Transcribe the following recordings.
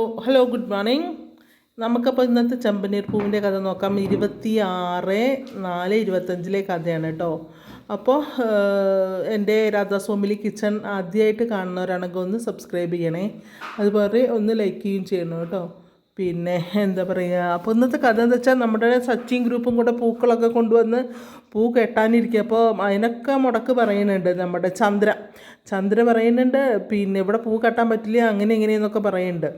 Hello good morning. നമുക്കപ്പോൾ ഇന്നത്തെ ചെമ്പനീർ പൂവിന്റെ കഥ നോക്കാം. ഇരുപത്തി ആറ് നാല് ഇരുപത്തഞ്ചിലെ കഥയാണ് കേട്ടോ. അപ്പോൾ എന്റെ രാധാസ്വാമിലി കിച്ചൺ ആദ്യമായിട്ട് കാണുന്നവരാണെങ്കിൽ ഒന്ന് സബ്സ്ക്രൈബ് ചെയ്യണേ. അതുപോലെ ഒന്ന് ലൈക്ക് ചെയ്യുകയും ചെയ്യണം കേട്ടോ. പിന്നെ എന്താ പറയുക അപ്പോൾ ഇന്നത്തെ കഥ എന്താ വെച്ചാൽ നമ്മുടെ സച്ചിൻ ഗ്രൂപ്പും കൂടെ പൂക്കളൊക്കെ കൊണ്ടുവന്ന് പൂ കെട്ടാനിരിക്കുക അപ്പോൾ അതിനൊക്കെ മുടക്ക് പറയുന്നുണ്ട് നമ്മുടെ ചന്ദ്ര. ചന്ദ്ര പറയുന്നുണ്ട് പിന്നെ ഇവിടെ പൂ കെട്ടാൻ പറ്റില്ല അങ്ങനെ ഇങ്ങനെയെന്നൊക്കെ പറയുന്നുണ്ട്.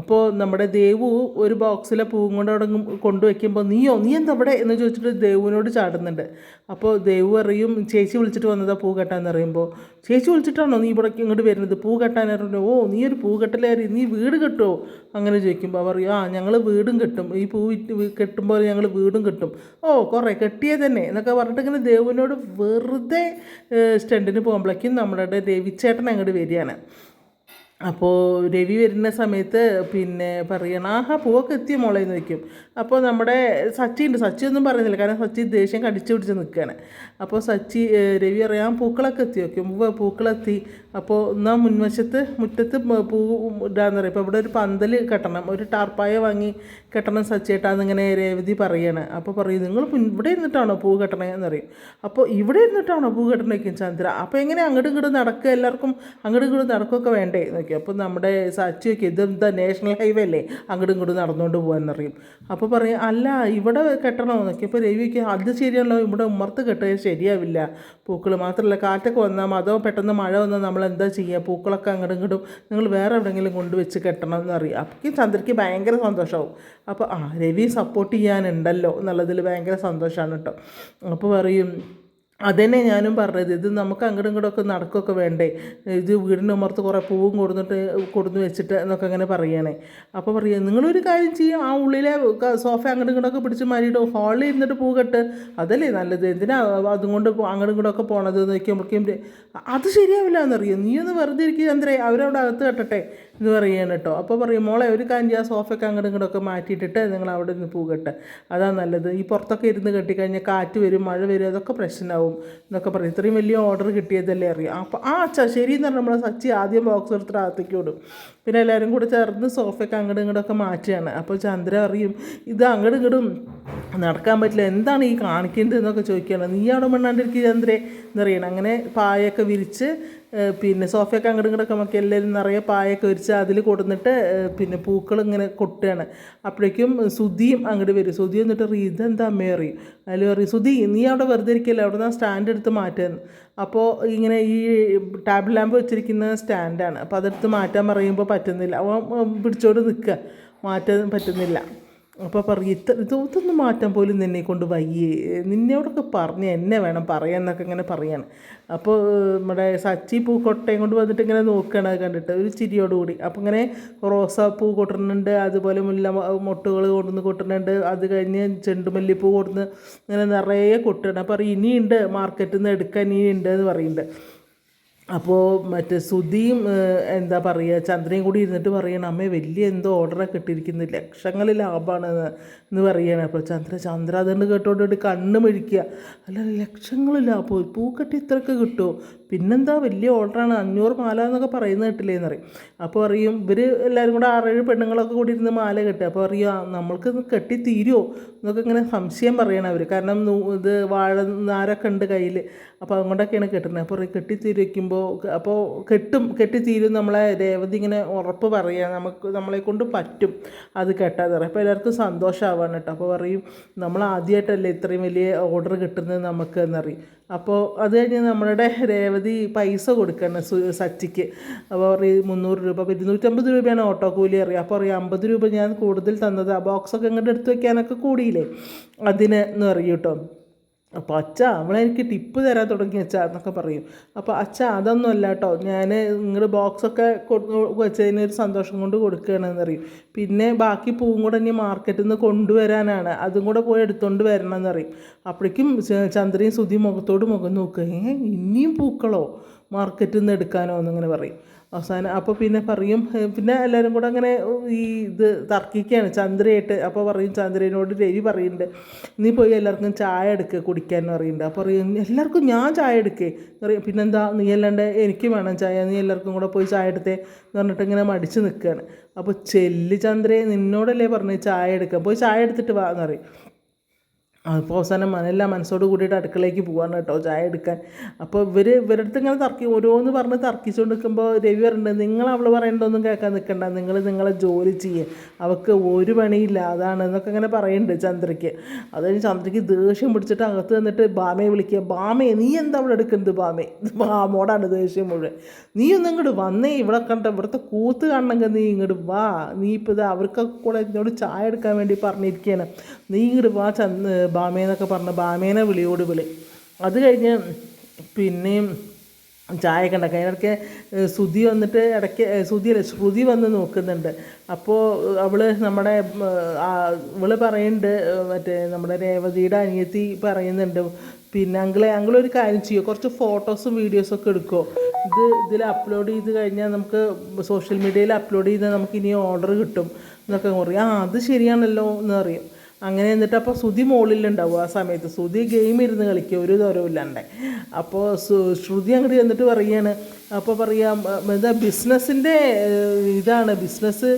അപ്പോൾ നമ്മുടെ ദേവു ഒരു ബോക്സിലെ പൂവും കൊണ്ട് അവിടെ കൊണ്ടുവയ്ക്കുമ്പോൾ നീയോ നീ എന്താ ഇവിടെ എന്ന് ചോദിച്ചിട്ട് ദേവുവിനോട് ചാടുന്നുണ്ട്. അപ്പോൾ ദേവു അറിയും ചേച്ചി വിളിച്ചിട്ട് വന്നതാ പൂ കെട്ടാന്ന് പറയുമ്പോൾ ചേച്ചി വിളിച്ചിട്ടാണോ നീ ഇവിടെ ഇങ്ങോട്ട് വരുന്നത്? പൂ കെട്ടാൻ ഓ നീ ഒരു പൂ കെട്ടലാരി നീ വീട് കെട്ടുമോ അങ്ങനെ ചോദിക്കുമ്പോൾ അവർ പറയും ആ ഞങ്ങൾ വീടും കെട്ടും. ഈ പൂ കെട്ടുമ്പോൾ ഞങ്ങൾ വീടും കെട്ടും. ഓ കുറേ കെട്ടിയേ തന്നെ എന്നൊക്കെ പറഞ്ഞിട്ട് ഇങ്ങനെ വെറുതെ സ്റ്റണ്ടിന് പോകുമ്പോഴേക്കും നമ്മളുടെ ദേവിച്ചേട്ടൻ അങ്ങോട്ട് വരികയാണ് അപ്പോൾ രവി വരുന്ന സമയത്ത് പിന്നെ പറയണം ആഹാ പൂവൊക്കെ എത്തിയ മോളെ? എന്ന് വയ്ക്കും അപ്പോൾ നമ്മുടെ സച്ചി ഉണ്ട്. സച്ചി ഒന്നും പറയുന്നില്ല. കാരണം സച്ചി ദേഷ്യം കടിച്ചു പിടിച്ച് നിൽക്കുകയാണ് അപ്പോൾ സച്ചി രവി അറിയാം പൂക്കളൊക്കെ എത്തി വയ്ക്കും പൂക്കളെത്തി. അപ്പോൾ എന്നാൽ മുൻവശത്ത് മുറ്റത്ത് പൂ ഇടാന്ന് പറയും. ഇപ്പോൾ ഇവിടെ ഒരു പന്തൽ കെട്ടണം. ഒരു ടാർപ്പായ വാങ്ങി കെട്ടണം സച്ചേട്ടാന്ന് ഇങ്ങനെ രേവതി പറയാണ്. അപ്പോൾ പറയും നിങ്ങൾ ഇവിടെ ഇരുന്നിട്ടാണോ പൂ കെട്ടണേ? എന്ന് പറയും. അപ്പോൾ ഇവിടെ ഇരുന്നിട്ടാണോ പൂ കെട്ടണേ ചന്ദ്ര. അപ്പോൾ എങ്ങനെ അങ്ങോട്ടും ഇങ്ങോട്ടും നടക്കുക? എല്ലാവർക്കും അങ്ങോട്ടും ഇങ്ങോട്ടും നടക്കുകയൊക്കെ വേണ്ടേ? നോക്കി അപ്പോൾ നമ്മുടെ സാക്ഷി ചോദിക്കും ഇത് എന്താ നാഷണൽ ഹൈവേ അല്ലേ? അങ്ങോട്ടും ഇങ്ങോട്ടും നടന്നുകൊണ്ട് പോകാൻ അറിയും അപ്പോൾ പറയും അല്ല ഇവിടെ കെട്ടണോ നോക്കി അപ്പോൾ രവിക്ക് അത് ശരിയല്ലോ ഇവിടെ ഉമ്മർത്ത് കെട്ടിയത് ശരിയാവില്ല. പൂക്കൾ മാത്രമല്ല കാറ്റൊക്കെ വന്നാൽ അതോ പെട്ടെന്ന് മഴ വന്നാൽ നമ്മൾ എന്താ ചെയ്യുക പൂക്കളൊക്കെ അങ്ങോട്ടും ഇങ്ങോട്ടും നിങ്ങൾ വേറെ എവിടെയെങ്കിലും കൊണ്ടുവച്ച് കെട്ടണം എന്ന് അപ്പം അപ്പോൾ ചന്ദ്രയ്ക്ക് ഭയങ്കര സന്തോഷമാവും അപ്പോൾ ആ രവി സപ്പോർട്ട് ചെയ്യാനുണ്ടല്ലോ എന്നുള്ളതിൽ ഭയങ്കര സന്തോഷമാണ് കേട്ടോ. അപ്പോൾ പറയും അതന്നെ ഞാനും പറഞ്ഞത്. ഇത് നമുക്ക് അങ്ങോട്ടും ഇങ്ങോട്ടും ഒക്കെ നടക്കുകയൊക്കെ വേണ്ടേ. ഇത് വീടിന്റെ ഉമ്മർത്ത് കുറേ പൂവും കൊടുത്തിട്ട് കൊടുന്ന് വെച്ചിട്ട് എന്നൊക്കെ അങ്ങനെ പറയണേ. അപ്പോൾ പറയുക നിങ്ങളൊരു കാര്യം ചെയ്യും. ആ ഉള്ളിലെ സോഫ അങ്ങോട്ടും ഇങ്ങോട്ടൊക്കെ പിടിച്ച് മാറിയിട്ട് ഹാളിൽ ഇരുന്നിട്ട് പൂ കെട്ട്. അതല്ലേ നല്ലത്? എന്തിനാ അതുകൊണ്ട് അങ്ങോട്ടും ഇങ്ങോട്ടൊക്കെ പോണത്? എന്ന് മുറിക്കുമ്പോൾ അത് ശരിയാവില്ല എന്നറിയോ നീ ഒന്ന് വെറുതെ ഇരിക്കുക എന്തേ അവരവിടെ അകത്ത് കെട്ടട്ടെ. എന്ന് പറയാണ് കേട്ടോ. അപ്പോൾ പറയും മോളെ ഒരു കാര്യം ആ സോഫയൊക്കെ അങ്ങോട്ടും ഇങ്ങോട്ടൊക്കെ മാറ്റിയിട്ടിട്ട് നിങ്ങൾ അവിടെ നിന്ന് പോകട്ടെ. അതാ നല്ലത്. ഈ പുറത്തൊക്കെ ഇരുന്ന് കെട്ടിക്കഴിഞ്ഞാൽ കാറ്റ് വരും മഴ വരും അതൊക്കെ പ്രശ്നമാവും. എന്നൊക്കെ പറയും. ഇത്രയും വലിയ ഓർഡർ കിട്ടിയതല്ലേ അറിയാം. അപ്പോൾ ആ അച്ഛാ ശരി എന്ന് പറഞ്ഞാൽ നമ്മളെ സച്ചി ആദ്യം ബോക്സ് എടുത്തിട്ട് അകത്തേക്ക് വിടും പിന്നെ എല്ലാവരും കൂടെ ചേർന്ന് സോഫയൊക്കെ അങ്ങോട്ടും ഇങ്ങോട്ടൊക്കെ മാറ്റുകയാണ്. അപ്പോൾ ചന്ദ്ര അറിയും ഇത് അങ്ങോട്ടും ഇങ്ങോട്ടും നടക്കാൻ പറ്റില്ല. എന്താണ് ഈ കാണിക്കേണ്ടത് എന്നൊക്കെ ചോദിക്കുകയാണ്. നീ അവിടെ മണ്ണാണ്ടിരിക്കുക ചന്ദ്രേ? എന്നറിയണം അങ്ങനെ പായൊക്കെ വിരിച്ച് പിന്നെ സോഫയൊക്കെ അങ്ങോട്ട് ഇങ്ങോട്ടൊക്കെ നമുക്ക് എല്ലാവരും നിറയെ പായൊക്കെ വിരിച്ച് അതിൽ കൊടുന്നിട്ട് പിന്നെ പൂക്കൾ ഇങ്ങനെ കൊട്ടുകയാണ്. അപ്പോഴേക്കും സുധിയും അങ്ങോട്ട് വരും. സുധി എന്നിട്ട് പറയും ഇതെന്താ അമ്മേ? അറിയും അതിൽ പറയും സുധി നീ അവിടെ വെറുതെ ഇരിക്കില്ല? അവിടെ നിന്ന് സ്റ്റാൻഡ് എടുത്ത് മാറ്റുന്നു അപ്പോൾ ഇങ്ങനെ ഈ ടാബിൾ ലാമ്പ് വെച്ചിരിക്കുന്ന സ്റ്റാൻഡാണ്. അപ്പോൾ അതെടുത്ത് മാറ്റാൻ പറയുമ്പോൾ പറ്റുന്നില്ല. അവൻ പിടിച്ചോണ്ട് നിൽക്കുക. മാറ്റാൻ പറ്റുന്നില്ല. അപ്പോൾ പറയും ഇത്ര ഇത് ഇതൊന്നും മാറ്റാൻ പോലും നിന്നെ കൊണ്ട് വയ്യേ. നിന്നോടൊക്കെ പറഞ്ഞ് എന്നെ വേണം പറയാൻ എന്നൊക്കെ ഇങ്ങനെ പറയാണ്. അപ്പോൾ നമ്മുടെ സച്ചി പൂക്കൊട്ടയും കൊണ്ട് വന്നിട്ട് ഇങ്ങനെ നോക്കുകയാണ് അത് കണ്ടിട്ട് ഒരു ചിരിയോടുകൂടി അപ്പോൾ ഇങ്ങനെ റോസാ പൂ കൊട്ടുന്നുണ്ട് അതുപോലെ മുല്ല മൊട്ടുകൾ കൊണ്ടുവന്ന് കൊട്ടുന്നുണ്ട് അത് കഴിഞ്ഞ് ചെണ്ടുമല്ലിപ്പൂ കൊടുന്ന് ഇങ്ങനെ നിറയെ കൊട്ടുകയാണ് അപ്പോൾ ഇനിയുണ്ട് മാർക്കറ്റിൽ നിന്ന് എടുക്കാൻ ഇനിയുണ്ട് എന്ന് പറയുന്നുണ്ട് അപ്പോൾ മറ്റേ സുധിയും എന്താ പറയുക ചന്ദ്രയും കൂടി ഇരുന്നിട്ട് പറയണം അമ്മേ വലിയ എന്തോ ഓർഡറൊക്കെ കിട്ടിയിരിക്കുന്നത് ലക്ഷങ്ങൾ ലാഭമാണ് എന്ന് പറയുകയാണ് അപ്പോൾ ചന്ദ്ര ചന്ദ്ര അതുകൊണ്ട് കേട്ടോണ്ടിട്ട് കണ്ണ് മെഴിക്കുക അല്ല ലക്ഷങ്ങൾ ലാഭം? പൂക്കട്ടി ഇത്രയൊക്കെ കിട്ടുമോ പിന്നെന്താ വലിയ ഓർഡറാണ് അഞ്ഞൂറ് മാല എന്നൊക്കെ പറയുന്ന കിട്ടില്ലേന്ന് പറയും. അപ്പോൾ അറിയും ഇവർ എല്ലാവരും കൂടെ ആറേഴ് പെണ്ണുങ്ങളൊക്കെ കൂടി ഇരുന്ന് മാല കെട്ടുക. അപ്പോൾ അറിയുക നമ്മൾക്ക് കെട്ടിത്തീരുമോ കെട്ടി തീരുമോ എന്നൊക്കെ ഇങ്ങനെ സംശയം പറയണം അവർ കാരണം ഇത് വാഴ നാരൊക്കെ ഉണ്ട് കയ്യിൽ അപ്പോൾ അതുകൊണ്ടൊക്കെയാണ് കെട്ടുന്നത്. അപ്പോൾ കെട്ടി വയ്ക്കുമ്പോൾ അപ്പോൾ കെട്ടും. കെട്ടി തീരും നമ്മളെ രേവതി ഇങ്ങനെ ഉറപ്പ് പറയുക നമുക്ക് നമ്മളെ കൊണ്ട് പറ്റും അത് കെട്ടാതെ പറയും. അപ്പോൾ എല്ലാവർക്കും സന്തോഷമാവാണ് കേട്ടോ. അപ്പോൾ പറയും നമ്മൾ ആദ്യമായിട്ടല്ലേ ഇത്രയും വലിയ ഓർഡർ കിട്ടുന്നത് നമുക്ക് എന്നറിയും അപ്പോൾ അത് കഴിഞ്ഞ് നമ്മളുടെ രേവതി പൈസ കൊടുക്കണം സച്ചിക്ക്. അപ്പോൾ പറയും മുന്നൂറ് രൂപ അപ്പോൾ ഇരുന്നൂറ്റമ്പത് രൂപയാണ് ഓട്ടോ കൂലി അറിയാം. അപ്പോൾ പറയും അമ്പത് രൂപ ഞാൻ കൂടുതൽ തന്നത് ആ ബോക്സൊക്കെ ഇങ്ങോട്ട് എടുത്ത് വെക്കാനൊക്കെ കൂടിയില്ലേ? അതിന് എന്ന് അപ്പോൾ അച്ഛ അവളെനിക്ക് ടിപ്പ് തരാൻ തുടങ്ങി അച്ഛ എന്നൊക്കെ പറയും. അപ്പോൾ അച്ഛ അതൊന്നും അല്ല കേട്ടോ ഞാൻ നിങ്ങളുടെ ബോക്സൊക്കെ വെച്ചതിന് ഒരു സന്തോഷം കൊണ്ട് കൊടുക്കുകയാണെന്ന് അറിയും പിന്നെ ബാക്കി പൂവും കൂടെ ഇനി മാർക്കറ്റിൽ നിന്ന് കൊണ്ടുവരാനാണ്. അതും കൂടെ പോയി എടുത്തുകൊണ്ട് വരണം എന്നറിയും അപ്പോഴേക്കും ചന്ദ്രയും സുധി മുഖത്തോട് മുഖം നോക്കുക ഇനിയും പൂക്കളോ? മാർക്കറ്റിൽ നിന്ന് എടുക്കാനോ എന്നിങ്ങനെ പറയും. അവസാനം അപ്പോൾ പിന്നെ പറയും പിന്നെ എല്ലാവരും കൂടെ അങ്ങനെ ഈ ഇത് തർക്കിക്കുകയാണ് ചന്ദ്രയായിട്ട് അപ്പോൾ പറയും ചന്ദ്രനോട് രവി പറയുന്നുണ്ട് നീ പോയി എല്ലാവർക്കും ചായ എടുക്കുക കുടിക്കാൻ എന്ന് പറയുന്നുണ്ട് അപ്പോൾ പറയും എല്ലാവർക്കും ഞാൻ ചായ എടുക്കേ? പറയും പിന്നെന്താ നീ അല്ലാണ്ട് എനിക്ക് വേണം ചായ നീ എല്ലാവർക്കും കൂടെ പോയി ചായ എടുത്തേ? എന്ന് പറഞ്ഞിട്ട് ഇങ്ങനെ മടിച്ച് നിൽക്കുകയാണ് അപ്പോൾ ചെല്ലി ചന്ദ്രയെ നിന്നോടല്ലേ പറഞ്ഞ് ചായ എടുക്കാം പോയി ചായ എടുത്തിട്ട് വാ എന്ന് പറയും. അപ്പോൾ അവസാനം മനെല്ലാം മനസ്സോട് കൂടിയിട്ട് അടുക്കളയിലേക്ക് പോവാണ് കേട്ടോ ചായ എടുക്കാൻ. അപ്പോൾ ഇവർ ഇവരുടെ അടുത്ത് ഇങ്ങനെ തർക്കി ഓരോന്ന് പറഞ്ഞ് തർക്കിച്ചുകൊണ്ട് നിൽക്കുമ്പോൾ രവി പറയുന്നുണ്ട് നിങ്ങൾ അവൾ പറയേണ്ടതൊന്നും കേൾക്കാൻ നിൽക്കണ്ട നിങ്ങൾ നിങ്ങളെ ജോലി ചെയ്യുക അവൾക്ക് ഒരു പണിയില്ല അതാണ് എന്നൊക്കെ ഇങ്ങനെ പറയുന്നുണ്ട് ചന്ദ്രയ്ക്ക്. അത് കഴിഞ്ഞ് ചന്ദ്രയ്ക്ക് ദേഷ്യം പിടിച്ചിട്ട് അകത്ത് വന്നിട്ട് ബാമയെ വിളിക്കുക ബാമയെ നീ എന്താ അവിടെ എടുക്കുന്നത് ബാമേ? ബാമോടാണ് ദേഷ്യം മുഴുവൻ. നീ ഒന്നും ഇങ്ങോട്ട് വന്നേ ഇവിടെ കണ്ട ഇവിടുത്തെ കൂത്ത് കാണണമെങ്കിൽ നീ ഇങ്ങോട്ട് വാ നീ ഇപ്പോൾ ഇത് അവർക്കൊക്കെ കൂടെ എന്നോട് ചായ എടുക്കാൻ വേണ്ടി പറഞ്ഞിരിക്കുകയാണ് നീ ഇങ്ങോട്ട് വാ ചന്ദ് ബാമേന്നൊക്കെ പറഞ്ഞ ബാമേനെ വിളിയോട് വിളി. അത് കഴിഞ്ഞ് പിന്നെയും ചായ കണ്ടൊക്കെ അതിനിടയ്ക്ക് ശ്രുതി വന്നിട്ട് ഇടയ്ക്ക് ശ്രുതിയല്ല ശ്രുതി വന്ന് നോക്കുന്നുണ്ട്. അപ്പോൾ അവൾ നമ്മുടെ ഇവൾ പറയുന്നുണ്ട് മറ്റേ നമ്മുടെ രേവതിയുടെ അനിയത്തി പറയുന്നുണ്ട്. പിന്നെ അങ്കിളെ അങ്കിളൊരു കാര്യം ചെയ്യുമോ കുറച്ച് ഫോട്ടോസും വീഡിയോസും ഒക്കെ എടുക്കുമോ ഇത് ഇതിൽ അപ്ലോഡ് ചെയ്ത് കഴിഞ്ഞാൽ നമുക്ക് സോഷ്യൽ മീഡിയയിൽ അപ്ലോഡ് ചെയ്താൽ നമുക്ക് ഇനി ഓർഡർ കിട്ടും എന്നൊക്കെ പറയും. ആ അത് ശരിയാണല്ലോ എന്ന് പറയും. അങ്ങനെ എന്നിട്ട് അപ്പോൾ ശ്രുതി മുകളിലുണ്ടാവും ആ സമയത്ത്. ശ്രുതി ഗെയിം ഇരുന്ന് കളിക്കുക ഒരു ദൂരവും അപ്പോൾ ശ്രുതി അങ്ങോട്ട് ചെന്നിട്ട് പറയുകയാണ് അപ്പോൾ പറയാം എന്താ ബിസിനസ്സിന്റെ ഇതാണ് ബിസിനസ്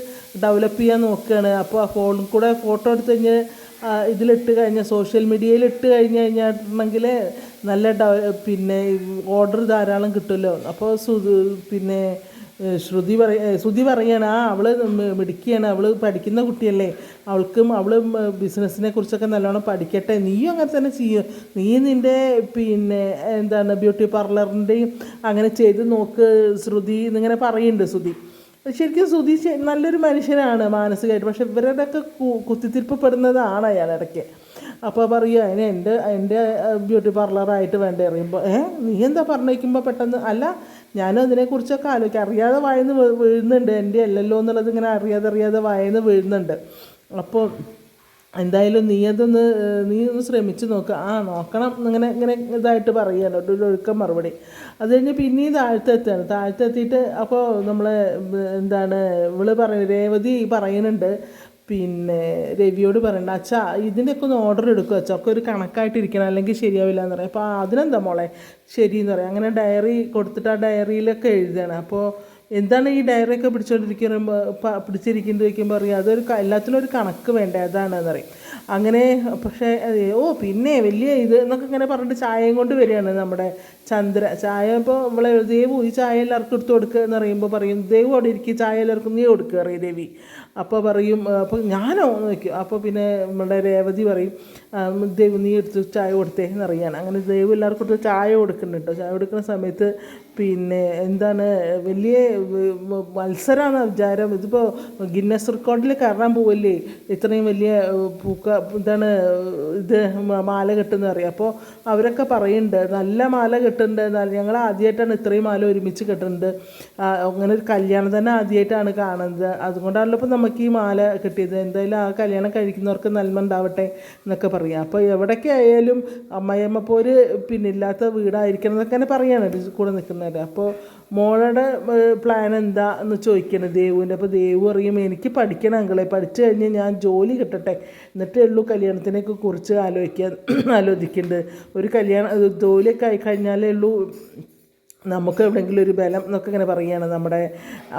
ഡെവലപ്പ് ചെയ്യാൻ നോക്കുകയാണ് അപ്പോൾ ആ ഫോണിൽ കൂടെ ഫോട്ടോ എടുത്ത് കഴിഞ്ഞ് ആ, ഇതിലിട്ട് കഴിഞ്ഞാൽ സോഷ്യൽ മീഡിയയിൽ ഇട്ട് കഴിഞ്ഞ് കഴിഞ്ഞിട്ടുണ്ടെങ്കിൽ നല്ല ഡെവ പിന്നെ ഓർഡർ ധാരാളം കിട്ടുമല്ലോ. അപ്പോൾ പിന്നെ ശ്രുതി പറയ ഏഹ് ശ്രുതി പറയാണ് ആ അവൾ മിടുക്കിയാണ് അവൾ പഠിക്കുന്ന കുട്ടിയല്ലേ അവൾക്കും അവൾ ബിസിനസ്സിനെ കുറിച്ചൊക്കെ നല്ലോണം പഠിക്കട്ടെ നീയും അങ്ങനെ തന്നെ ചെയ്യും നീ നിന്റെ പിന്നെ എന്താണ് ബ്യൂട്ടി പാർലറിന്റെയും അങ്ങനെ ചെയ്ത് നോക്ക് ശ്രുതി എന്നിങ്ങനെ പറയുന്നുണ്ട് ശ്രുതി. ശരിക്കും ശ്രുതി നല്ലൊരു മനുഷ്യനാണ് മാനസികമായിട്ട് പക്ഷെ ഇവരുടെയൊക്കെ ഒക്കെ കുത്തിത്തിരിപ്പപ്പെടുന്നതാണ് അയാൾ ഇടയ്ക്ക്. അപ്പോൾ പറയുക അതിന് എന്റെ എന്റെ ബ്യൂട്ടി പാർലറായിട്ട് വേണ്ട? അറിയുമ്പോൾ ഏ നീ എന്താ പറഞ്ഞേക്കുമ്പോൾ പെട്ടെന്ന്? അല്ല ഞാനും അതിനെക്കുറിച്ചൊക്കെ ആലോചിക്കാം. അറിയാതെ വായന്ന് വീഴുന്നുണ്ട്. എന്റെ അല്ലല്ലോ എന്നുള്ളത് ഇങ്ങനെ അറിയാതെ അറിയാതെ വായന്ന് വീഴുന്നുണ്ട്. അപ്പോൾ എന്തായാലും നീ അതൊന്ന് നീ ഒന്ന് ശ്രമിച്ച് നോക്കുക ആ നോക്കണം ഇങ്ങനെ ഇങ്ങനെ ഇതായിട്ട് പറയുകയാണ് ഒരു ഒഴുക്കം മറുപടി. അത് കഴിഞ്ഞ് പിന്നെയും താഴ്ത്തെത്താണ്. താഴ്ത്തെത്തിയിട്ട് അപ്പോൾ നമ്മളെ എന്താണ് ഇവൾ പറയുന്നത് രേവതി പറയുന്നുണ്ട്. പിന്നെ രവിയോട് പറയണ്ട അച്ഛാ ഇതിന്റെയൊക്കെ ഒന്ന് ഓർഡർ എടുക്കുക അച്ഛാ ഒക്കെ ഒരു കണക്കായിട്ടിരിക്കണം അല്ലെങ്കിൽ ശരിയാവില്ല എന്ന് പറയും. അപ്പോൾ അതിനെന്താ മോളെ? ശരി എന്ന് പറയും. അങ്ങനെ ഡയറി കൊടുത്തിട്ട് ആ ഡയറിയിലൊക്കെ എഴുതുകയാണ്. അപ്പോൾ എന്താണ് ഈ ഡയറിയൊക്കെ പിടിച്ചോണ്ടിരിക്കുമ്പോൾ പിടിച്ചിരിക്കുന്നത് ചോദിക്കുമ്പോൾ അറിയാം. അതൊരു എല്ലാത്തിനും ഒരു കണക്ക് വേണ്ടേ? പറയും. അങ്ങനെ പക്ഷേ ഓ പിന്നെ വലിയ ഇത് എന്നൊക്കെ ഇങ്ങനെ പറഞ്ഞിട്ട് ചായയും കൊണ്ട് വരികയാണ് നമ്മുടെ ചന്ദ്ര. ചായ ഇപ്പോൾ നമ്മളെ ദേവു ഈ ചായ എല്ലാവർക്കും എടുത്ത് കൊടുക്കുക എന്ന് പറയുമ്പോൾ പറയും ദേവു അവിടെ ഇരിക്കും ചായ എല്ലാവർക്കും നീ കൊടുക്കുക അറിയ ദേവി. അപ്പോൾ പറയും അപ്പോൾ ഞാനോ എന്ന് വയ്ക്കും അപ്പോൾ പിന്നെ നമ്മുടെ രേവതി പറയും ദേവ് നീ എടുത്ത് ചായ കൊടുത്തേ എന്നറിയാണ് അങ്ങനെ ദേവ് എല്ലാവർക്കും എടുത്ത് ചായ കൊടുക്കുന്നുണ്ട് ചായ കൊടുക്കുന്ന സമയത്ത് പിന്നെ എന്താണ് വലിയ മത്സരമാണ് വിചാരം. ഇതിപ്പോൾ ഗിന്നസ് റെക്കോർഡിൽ കയറാൻ പോവല്ലേ? ഇത്രയും വലിയ പൂക്ക എന്താണ് ഇത് മാല കെട്ടുന്ന അറിയാം അപ്പോൾ അവരൊക്കെ പറയുന്നുണ്ട് നല്ല മാല കെട്ടുന്നുണ്ട് ഞങ്ങൾ ആദ്യമായിട്ടാണ് ഇത്രയും മാല ഒരുമിച്ച് കെട്ടുന്നത്. അങ്ങനെ ഒരു കല്യാണം തന്നെ ആദ്യമായിട്ടാണ് കാണുന്നത്. അതുകൊണ്ടാണല്ലോ ഇപ്പോൾ നമുക്ക് ഈ മാല കിട്ടിയത്. എന്തായാലും ആ കല്യാണം കഴിക്കുന്നവർക്ക് നന്മ ഉണ്ടാവട്ടെ എന്നൊക്കെ പറയാം. അപ്പോൾ എവിടേക്ക് ആയാലും അമ്മയമ്മ പോര് പിന്നെ ഇല്ലാത്ത വീടായിരിക്കണം എന്നൊക്കെ തന്നെ പറയുകയാണ് കൂടെ നിൽക്കുന്നവർ അപ്പോൾ മോളുടെ പ്ലാൻ എന്താ എന്ന് ചോദിക്കണം ദേവുവിന്റെ അപ്പോൾ ദേവു അറിയും എനിക്ക് പഠിക്കണം അങ്കളെ. പഠിച്ചു കഴിഞ്ഞ് ഞാൻ ജോലി കിട്ടട്ടെ. എന്നിട്ടേ ഉള്ളൂ കല്യാണത്തിനെയൊക്കെ കുറിച്ച് ആലോചിക്കാൻ ആലോചിക്കേണ്ടത് ഒരു കല്യാണം ജോലിയൊക്കെ ആയിക്കഴിഞ്ഞാലേ ഉള്ളൂ. നമുക്ക് എവിടെയെങ്കിലും ഒരു ബലം എന്നൊക്കെ ഇങ്ങനെ പറയുകയാണ് നമ്മുടെ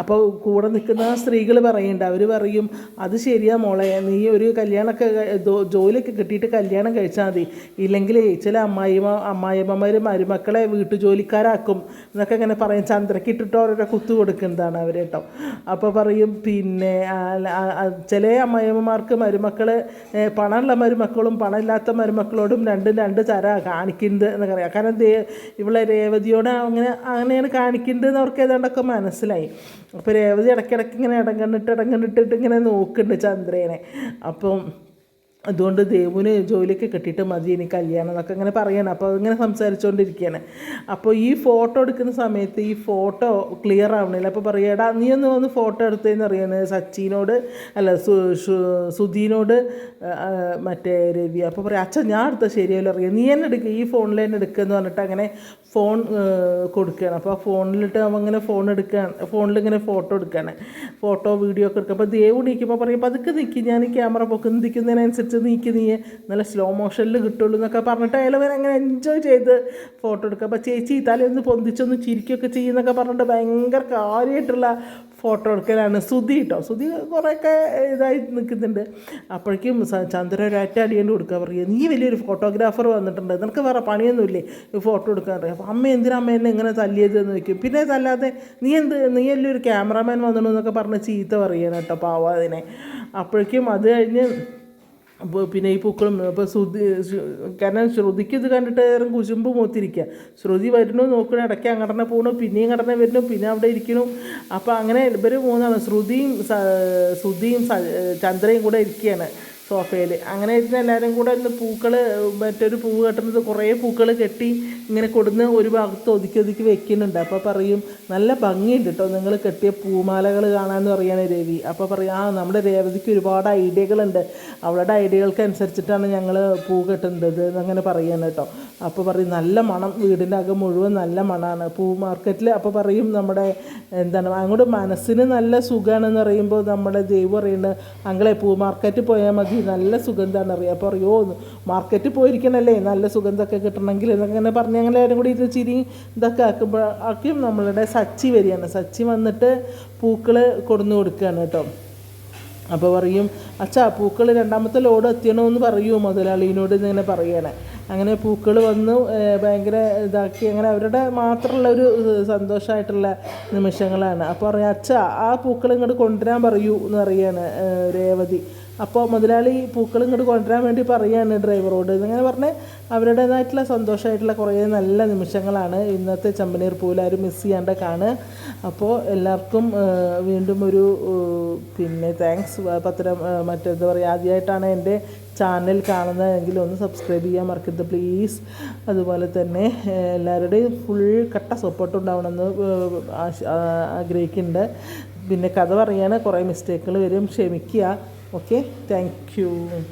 അപ്പോൾ കൂടെ നിൽക്കുന്ന സ്ത്രീകൾ പറയുന്നുണ്ട്. അവർ പറയും അത് ശരിയാ മോളെ നീ ഒരു കല്യാണമൊക്കെ ജോലിയൊക്കെ കിട്ടിയിട്ട് കല്യാണം കഴിച്ചാൽ മതി. ഇല്ലെങ്കിൽ ചില അമ്മായി അമ്മായിമ്മമാർ മരുമക്കളെ വീട്ടുജോലിക്കാരാക്കും എന്നൊക്കെ ഇങ്ങനെ പറയും. ചന്ദ്രക്ക് ഇട്ടിട്ട് കുത്തു കൊടുക്കുന്നതാണ് അവർ കേട്ടോ. അപ്പോൾ പറയും പിന്നെ ചില അമ്മായിമ്മമാർക്ക് മരുമക്കൾ പണമുള്ള മരുമക്കളും പണമില്ലാത്ത മരുമക്കളോടും രണ്ടും രണ്ട് തര കാണിക്കുന്നത് എന്നൊക്കെ അറിയാം കാരണം ദേ ഇവളെ രേവതിയോട് അങ്ങനെ അങ്ങനെയാണ് കാണിക്കേണ്ടതെന്ന് അവർക്ക് ഏതാണ്ടൊക്കെ മനസ്സിലായി. അപ്പോൾ രേവതി ഇടയ്ക്കിടയ്ക്ക് ഇങ്ങനെ ഇടങ്ങണ്ടിട്ട് ഇടങ്കണ്ണിട്ടിട്ട് ഇങ്ങനെ നോക്കുന്നുണ്ട് ചന്ദ്രേനെ. അപ്പം അതുകൊണ്ട് ദേവുവിന് ജോലിയൊക്കെ കിട്ടിയിട്ട് മതി ഇനി കല്യാണം എന്നൊക്കെ ഇങ്ങനെ പറയണം. അപ്പോൾ ഇങ്ങനെ സംസാരിച്ചുകൊണ്ടിരിക്കുകയാണ് അപ്പോൾ ഈ ഫോട്ടോ എടുക്കുന്ന സമയത്ത് ഈ ഫോട്ടോ ക്ലിയർ ആവണില്ല. അപ്പോൾ പറയടാ നീ ഒന്ന് വന്ന് ഫോട്ടോ എടുത്തതെന്ന് അറിയാണ് സച്ചിനോട് അല്ല സുധീനോട് മറ്റേ രവി. അപ്പോൾ പറയാം അച്ഛൻ ഞാൻ എടുത്ത ശരിയല്ലോ അറിയാം നീ തന്നെ എടുക്കുക ഈ ഫോണിൽ തന്നെ എടുക്കുക എന്ന് പറഞ്ഞിട്ട് അങ്ങനെ ഫോൺ കൊടുക്കുകയാണ് അപ്പോൾ ആ ഫോണിലിട്ട് അവൻ ഇങ്ങനെ ഫോൺ എടുക്കുകയാണ് ഫോണിലിങ്ങനെ ഫോട്ടോ എടുക്കുകയാണ് ഫോട്ടോ വീഡിയോ ഒക്കെ എടുക്കുക അപ്പോൾ ദേവ് നീക്കുമ്പോൾ പറയും പതുക്കെ നിൽക്കി ഞാൻ ഈ ക്യാമറ പൊക്ക് നിൽക്കുന്നതിനനുസരിച്ച് നീക്കി നീ നല്ല സ്ലോ മോഷനിൽ കിട്ടുള്ളൂ എന്നൊക്കെ പറഞ്ഞിട്ട് അയാൾ വരെ അങ്ങനെ എൻജോയ് ചെയ്ത് ഫോട്ടോ എടുക്കുക അപ്പോൾ ചേച്ചി തലയൊന്ന് പൊന്തിച്ചൊന്ന് ചിരിക്കുകയൊക്കെ ചെയ്യുന്നൊക്കെ പറഞ്ഞിട്ട് ഭയങ്കര കാര്യമായിട്ടുള്ള ഫോട്ടോ എടുക്കലാണ് സുധി കേട്ടോ സുധി കുറേയൊക്കെ ഇതായി നിൽക്കുന്നുണ്ട്. അപ്പോഴേക്കും ചന്ദ്ര ഒരൊറ്റ അടിയണ്ട് കൊടുക്കുക പറയുക നീ വലിയൊരു ഫോട്ടോഗ്രാഫർ വന്നിട്ടുണ്ട് നിനക്ക് വേറെ പണിയൊന്നുമില്ലേ ഫോട്ടോ എടുക്കാൻ? അറിയാം അപ്പോൾ അമ്മ എന്തിനാ അമ്മ എന്നെ ഇങ്ങനെ തല്ലിയത് എന്ന് ചോദിക്കും. പിന്നെ തല്ലാതെ നീ എന്ത് നീ അല്ലേ ഒരു ക്യാമറാമാൻ വന്നിട്ടുണ്ടെന്നൊക്കെ പറഞ്ഞ് ചീത്ത പറയണം കേട്ടോ പാവാതിനെ അപ്പോഴേക്കും അത് കഴിഞ്ഞ് അപ്പോൾ പിന്നെ ഈ പൂക്കളും അപ്പോൾ ശ്രുതി കാരണം ശ്രുതിക്ക് ഇത് കണ്ടിട്ട് ഏറെ കുശുമ്പ് മൂത്തിരിക്കുക ശ്രുതി വരുന്നു നോക്കണു ഇടയ്ക്ക് അങ്ങടനെ പോകണു പിന്നെയും കടന്നെ വരുന്നു പിന്നെ അവിടെ ഇരിക്കണു അപ്പോൾ അങ്ങനെ ഇവർ മൂന്നാണ് ശ്രുതിയും ശ്രുതിയും ചന്ദ്രയും കൂടെ ഇരിക്കുകയാണ് സോഫയിൽ അങ്ങനെ ഇരുന്ന് എല്ലാവരും കൂടെ ഇന്ന് പൂക്കൾ മറ്റൊരു പൂവ് കെട്ടുന്നത് കുറേ പൂക്കൾ കെട്ടി ഇങ്ങനെ കൊടുന്ന് ഒരു ഭാഗത്ത് ഒതുക്കി ഒതുക്കി വെക്കുന്നുണ്ട്. അപ്പോൾ പറയും നല്ല ഭംഗിയുണ്ട് കേട്ടോ നിങ്ങൾ കെട്ടിയ പൂമാലകൾ കാണാമെന്ന് പറയാണ് രവി. അപ്പോൾ പറയും ആ നമ്മുടെ രേവതിക്ക് ഒരുപാട് ഐഡിയകളുണ്ട്. അവളുടെ ഐഡിയകൾക്ക് അനുസരിച്ചിട്ടാണ് ഞങ്ങൾ പൂ കെട്ടുന്നത് എന്നങ്ങനെ പറയാണ് കേട്ടോ അപ്പോൾ പറയും നല്ല മണം. വീടിന്റെ അകം മുഴുവൻ നല്ല മണമാണ് പൂ മാർക്കറ്റിൽ അപ്പോൾ പറയും നമ്മുടെ എന്താണ് അങ്ങോട്ട് മനസ്സിന് നല്ല സുഖമാണെന്ന് പറയുമ്പോൾ നമ്മുടെ ദൈവം പറയുന്നത് അങ്ങളെ പൂ മാർക്കറ്റിൽ പോയാൽ മതി. നല്ല സുഗന്ധമാണ് അറിയാം അപ്പോൾ അറിയോ മാർക്കറ്റിൽ പോയിരിക്കണല്ലേ. നല്ല സുഗന്ധമൊക്കെ കിട്ടണമെങ്കിൽ എന്നങ്ങനെ പറഞ്ഞ് ഞങ്ങൾ എല്ലാവരും കൂടി ഇത് ചിരി ഇതൊക്കെ ആക്കുമ്പോഴാക്കും നമ്മളുടെ സച്ചി വരികയാണ്. സച്ചി വന്നിട്ട് പൂക്കൾ കൊടുന്നു കൊടുക്കുകയാണ് കേട്ടോ. അപ്പോൾ പറയും അച്ഛാ പൂക്കൾ രണ്ടാമത്തെ ലോഡ് എത്തിയണമെന്ന് പറയൂ മുതലാളിനോട് ഇങ്ങനെ പറയണേ. അങ്ങനെ പൂക്കൾ വന്നു ഭയങ്കര ഇതാക്കി. അങ്ങനെ അവരുടെ മാത്രമുള്ള ഒരു സന്തോഷമായിട്ടുള്ള നിമിഷങ്ങളാണ്. അപ്പോൾ പറയാം അച്ഛാ ആ പൂക്കൾ ഇങ്ങോട്ട് കൊണ്ടുവരാൻ പറയൂ എന്ന് പറയാണ് രേവതി. അപ്പോൾ മുതലാളി പൂക്കൾ ഇങ്ങോട്ട് കൊണ്ടുവരാൻ വേണ്ടി പറയുകയാണ് ഡ്രൈവറോട്. ഇങ്ങനെ പറഞ്ഞ് അവരുടേതായിട്ടുള്ള സന്തോഷമായിട്ടുള്ള കുറേ നല്ല നിമിഷങ്ങളാണ് ഇന്നത്തെ ചമ്പനീർ പൂലാരും മിസ് ചെയ്യാണ്ട് കാണുക. അപ്പോൾ എല്ലാവർക്കും വീണ്ടും ഒരു പിന്നെ താങ്ക്സ് പത്രം മറ്റെന്താ പറയുക ആദ്യമായിട്ടാണ് എന്റെ ചാനൽ കാണുന്നതെങ്കിൽ ഒന്ന് സബ്സ്ക്രൈബ് ചെയ്യാൻ മറക്കരുത് പ്ലീസ് അതുപോലെ തന്നെ എല്ലാവരുടെയും ഫുൾ കട്ട സപ്പോർട്ട് ഉണ്ടാവണമെന്ന് ആഗ്രഹിക്കുന്നുണ്ട്. പിന്നെ കഥ പറയാൻ കുറേ മിസ്റ്റേക്കുകൾ വരും ക്ഷമിക്കുക. Okay, thank you.